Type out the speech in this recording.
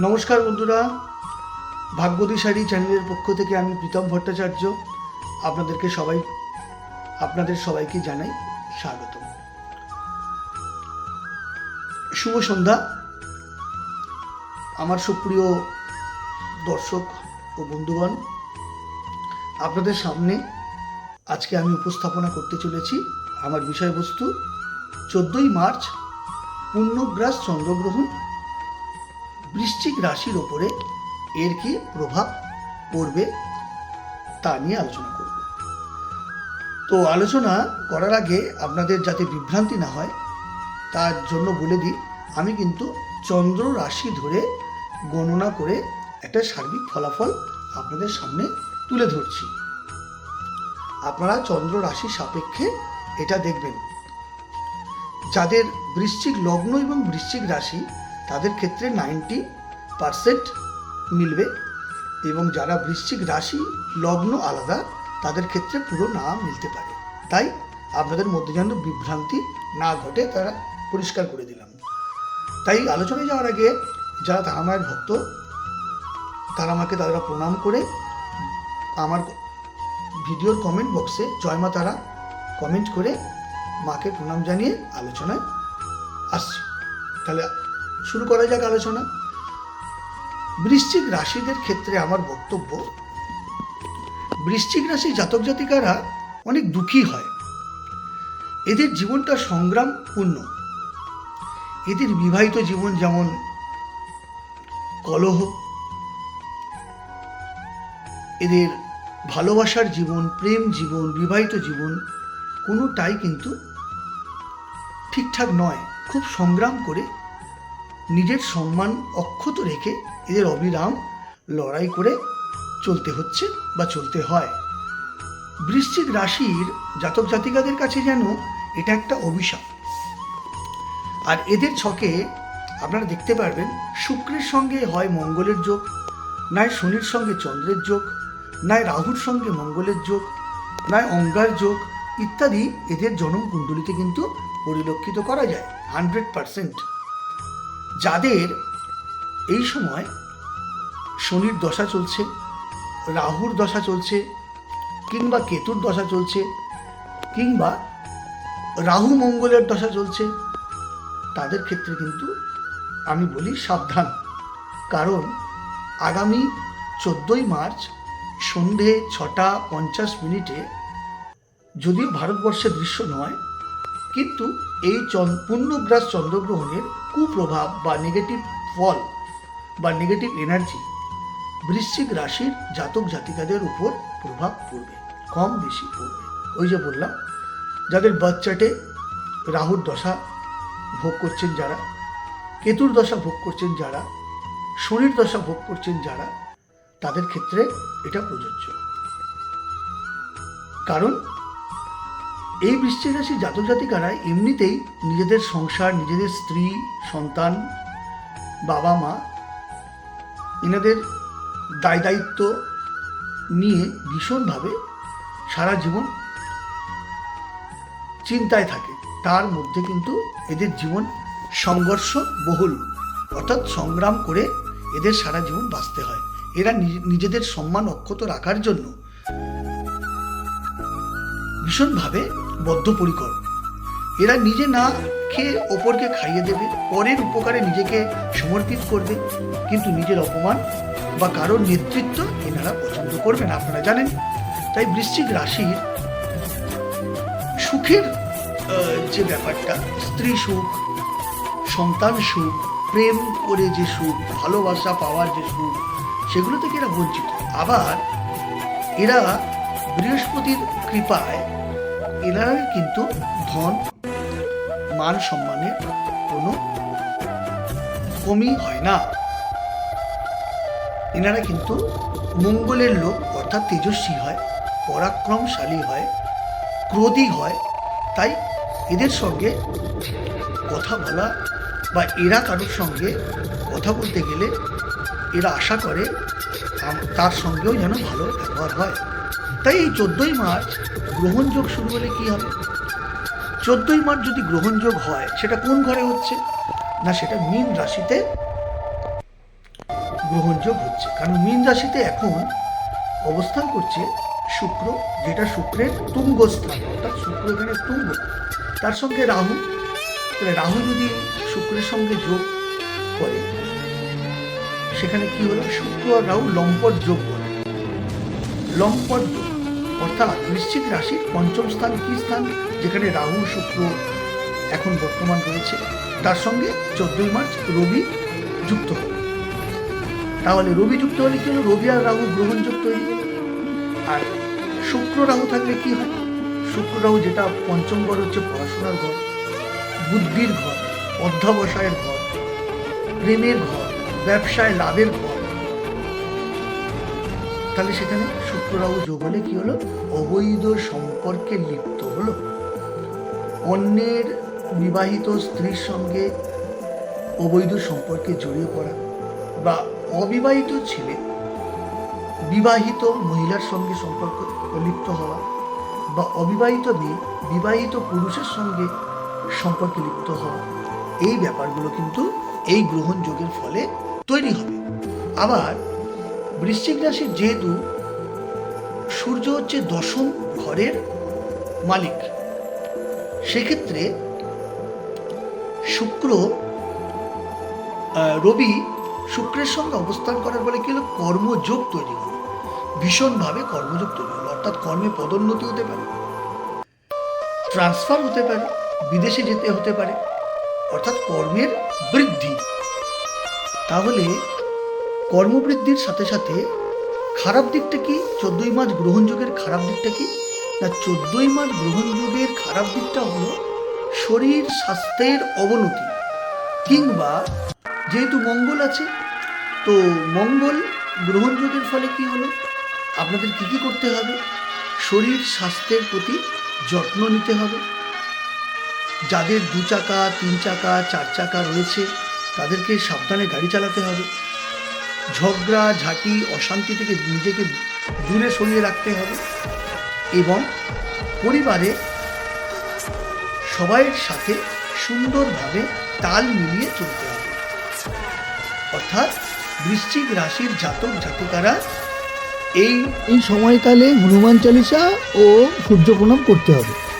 নমস্কার বন্ধুরা ভাগ্যদিশারী চ্যানেলের পক্ষ থেকে আমি প্রীতম ভট্টাচার্য, আপনাদেরকে সবাই, আপনাদের সবাইকে জানাই স্বাগত শুভ সন্ধ্যা। আমার সুপ্রিয় দর্শক ও বন্ধুগণ, আপনাদের সামনে আজকে আমি উপস্থাপনা করতে চলেছি আমার বিষয়বস্তু, চোদ্দই মার্চ, পূর্ণগ্রাস চন্দ্রগ্রহণ। বৃশ্চিক রাশির ওপরে এর কি প্রভাব পড়বে তা নিয়ে আলোচনা করব। তো আলোচনা করার আগে আপনাদের যাতে বিভ্রান্তি না হয়, তার জন্য বলে দিই, আমি কিন্তু চন্দ্র রাশি ধরে গণনা করে একটা সার্বিক ফলাফল আপনাদের সামনে তুলে ধরছি। আপনারা চন্দ্র রাশি সাপেক্ষে এটা দেখবেন। যাদের বৃশ্চিক লগ্ন এবং বৃশ্চিক রাশি তাদের ক্ষেত্রে নাইনটি পারসেন্ট মিলবে এবং যারা বৃশ্চিক রাশি লগ্ন আলাদা, তাদের ক্ষেত্রে পুরো না মিলতে পারে। তাই আপনাদের মধ্যে যেন বিভ্রান্তি না ঘটে তারা পরিষ্কার করে দিলাম। তাই আলোচনায় যাওয়ার আগে যারা তারামায়ের ভক্ত, তারা আমাকে তারা প্রণাম করে আমার ভিডিওর কমেন্ট বক্সে জয় মা তারা কমেন্ট করে মাকে প্রণাম জানিয়ে আলোচনায় আসছি। তাহলে শুরু করা যাক আলোচনা। বৃশ্চিক রাশিদের ক্ষেত্রে আমার বক্তব্য, বৃশ্চিক রাশি জাতক জাতিকারা অনেক দুঃখী হয়। এদের জীবনটা সংগ্রামপূর্ণ এদের বিবাহিত জীবন যেমন কলহ, এদের ভালোবাসার জীবন, প্রেম জীবন, বিবাহিত জীবন কোনোটাই কিন্তু ঠিকঠাক নয়। খুব সংগ্রাম করে নিজের সম্মান অক্ষত রেখে এদের অবিরাম লড়াই করে চলতে হচ্ছে বা চলতে হয়। বৃশ্চিক রাশির জাতক জাতিকাদের কাছে যেন এটা একটা অভিশাপ। আর এদের ছকে আপনারা দেখতে পারবেন, শুক্রের সঙ্গে হয় মঙ্গলের যোগ নয় শনির সঙ্গে চন্দ্রের যোগ নয় রাহুর সঙ্গে মঙ্গলের যোগ নয় অঙ্গার যোগ ইত্যাদি এদের জনম কুণ্ডলিতে কিন্তু পরিলক্ষিত করা যায়। Hundred percent. যাদের এই সময় শনির দশা চলছে, রাহুর দশা চলছে, কিংবা কেতুর দশা চলছে, কিংবা রাহু মঙ্গলের দশা চলছে, তাদের ক্ষেত্রে কিন্তু আমি বলি সাবধান। কারণ আগামী চোদ্দোই মার্চ সন্ধে ছটা পঞ্চাশ মিনিটে যদিও ভারতবর্ষের দৃশ্য নয়, কিন্তু এই চন- পূর্ণগ্রাস চন্দ্রগ্রহণের কুপ্রভাব বা নেগেটিভ ফল বা নেগেটিভ এনার্জি বৃশ্চিক রাশির জাতক জাতিকাদের উপর প্রভাব পড়বে, কম বেশি পড়বে। ওই যে বললাম, যাদের বাচ্চাটে রাহুর দশা ভোগ করছেন যারা, কেতুর দশা ভোগ করছেন যারা, শনির দশা ভোগ করছেন যারা, তাদের ক্ষেত্রে এটা প্রযোজ্য। কারণ এই বৃশ্চিক রাশি জাতক জাতিকারা এমনিতেই নিজেদের সংসার, নিজেদের স্ত্রী, সন্তান, বাবা মা, এনাদের দায় দায়িত্ব নিয়ে ভীষণভাবে সারা জীবন চিন্তায় থাকে। তার মধ্যে কিন্তু এদের জীবন সংঘর্ষ বহুল। অর্থাৎ সংগ্রাম করে এদের সারা জীবন বাঁচতে হয়। এরা নিজ- নিজেদের সম্মান অক্ষত রাখার জন্য ভীষণভাবে বদ্ধপরিকর এরা নিজে না খেয়ে অপরকে খাইয়ে দেবে, পরের উপকারে নিজেকে সমর্পিত করবে, কিন্তু নিজের অপমান বা কারোর নেতৃত্ব এনারা পছন্দ করবেন আপনারা জানেন। তাই বৃশ্চিক রাশির সুখের যে ব্যাপারটা, স্ত্রী সুখ, সন্তান সুখ, প্রেম করে যে সুখ, ভালোবাসা পাওয়ার যে সুখ, সেগুলো থেকে এরা বঞ্চিত। আবার এরা বৃহস্পতির কৃপায় এনারা কিন্তু ধন, মান সম্মানের কোনো কমই হয় না। এনারা কিন্তু মঙ্গলের লোক, অর্থাৎ তেজস্বী হয়, পরাক্রমশালী হয়, ক্রোধী হয়। তাই এদের সঙ্গে কথা বলা বা এরা কারোর সঙ্গে কথা বলতে গেলে এরা আশা করে তার সঙ্গেও যেন ভালো ব্যবহার হয়। তাই এই চোদ্দোই মার্চ গ্রহণযোগ শুরু হলে কি হবে? চোদ্দোই মার্চ যদি গ্রহণযোগ হয়, সেটা কোন ঘরে হচ্ছে? না, সেটা মীন রাশিতে গ্রহণযোগ হচ্ছে। কারণ মীন রাশিতে এখন অবস্থান করছে শুক্র, যেটা শুক্রের তুঙ্গ স্থান। অর্থাৎ শুক্র এখানে তুঙ্গ। তার সঙ্গে রাহু। তাহলে রাহু যদি শুক্রের সঙ্গে যোগ করে, সেখানে কি হলো? শুক্র আর রাহু লম্পট যোগ বলে লম্পট যোগ। অর্থাৎ বৃশ্চিক রাশির পঞ্চম স্থান কি স্থান? যেখানে রাহু, শুক্র এখন বর্তমান রয়েছে। তার সঙ্গে চোদ্দই মার্চ রবি যুক্ত হবে। তাহলে রবি যুক্ত হলে কি হলো? রবি আর রাহু গ্রহণযোগ তৈরি। আর শুক্র রাহু থাকলে কি হয়? শুক্র রাহু যেটা পঞ্চম ঘর হচ্ছে পড়াশোনার ঘর, বুদ্ধির ঘর, অধ্যাবসায়ের ঘর, প্রেমের ঘর, ব্যবসায় লাভের ঘর তাহলে সেখানে শুক্র রাহু যোগ হলে কি হলো? অবৈধ সম্পর্কে লিপ্ত হলো। অন্যের বিবাহিত স্ত্রীর সঙ্গে অবৈধ সম্পর্কে জড়িয়ে পড়া বা অবিবাহিত ছেলে, বিবাহিত মহিলার সঙ্গে সম্পর্ক লিপ্ত হওয়া বা অবিবাহিত মেয়ে, বিবাহিত পুরুষের সঙ্গে সম্পর্কে লিপ্ত হওয়া, এই ব্যাপারগুলো কিন্তু এই গ্রহণযোগের ফলে তৈরি হবে। আবার বৃশ্চিক রাশির যেহেতু সূর্য হচ্ছে দশম ঘরের মালিক, সেক্ষেত্রে শুক্র রবি শুক্রের সঙ্গে অবস্থান করার ফলে কি হলো? কর্মযোগ তৈরি হলো। ভীষণভাবে কর্মযোগ তৈরি হলো। অর্থাৎ কর্মে পদোন্নতি হতে পারে, ট্রান্সফার হতে পারে, বিদেশে যেতে হতে পারে, অর্থাৎ কর্মের বৃদ্ধি। তাহলে কর্মবৃদ্ধির সাথে সাথে খারাপ দিকটা কি? চোদ্দই মাস গ্রহণযোগের খারাপ দিকটা কি? না, চোদ্দই মাস গ্রহণযোগের খারাপ দিকটা হলো শরীর স্বাস্থ্যের অবনতি। কিংবা যেহেতু মঙ্গল আছে, তো মঙ্গল গ্রহণযোগের ফলে কি হলো? আপনাদের কি কি করতে হবে? শরীর স্বাস্থ্যের প্রতি যত্ন নিতে হবে। যাদের দু চাকা, তিন চাকা, চার চাকা রয়েছে, তাদেরকে সাবধানে গাড়ি চালাতে হবে। ঝগড়া, ঝাঁটি, অশান্তি থেকে নিজেকে দূরে সরিয়ে রাখতে হবে এবং পরিবারে সবাইয়ের সাথে সুন্দরভাবে তাল মিলিয়ে চলতে হবে। অর্থাৎ বৃশ্চিক রাশির জাতক, জাতিকারা এই এই সময়কালে হনুমান চালিসা ও সূর্য প্রণাম করতে হবে।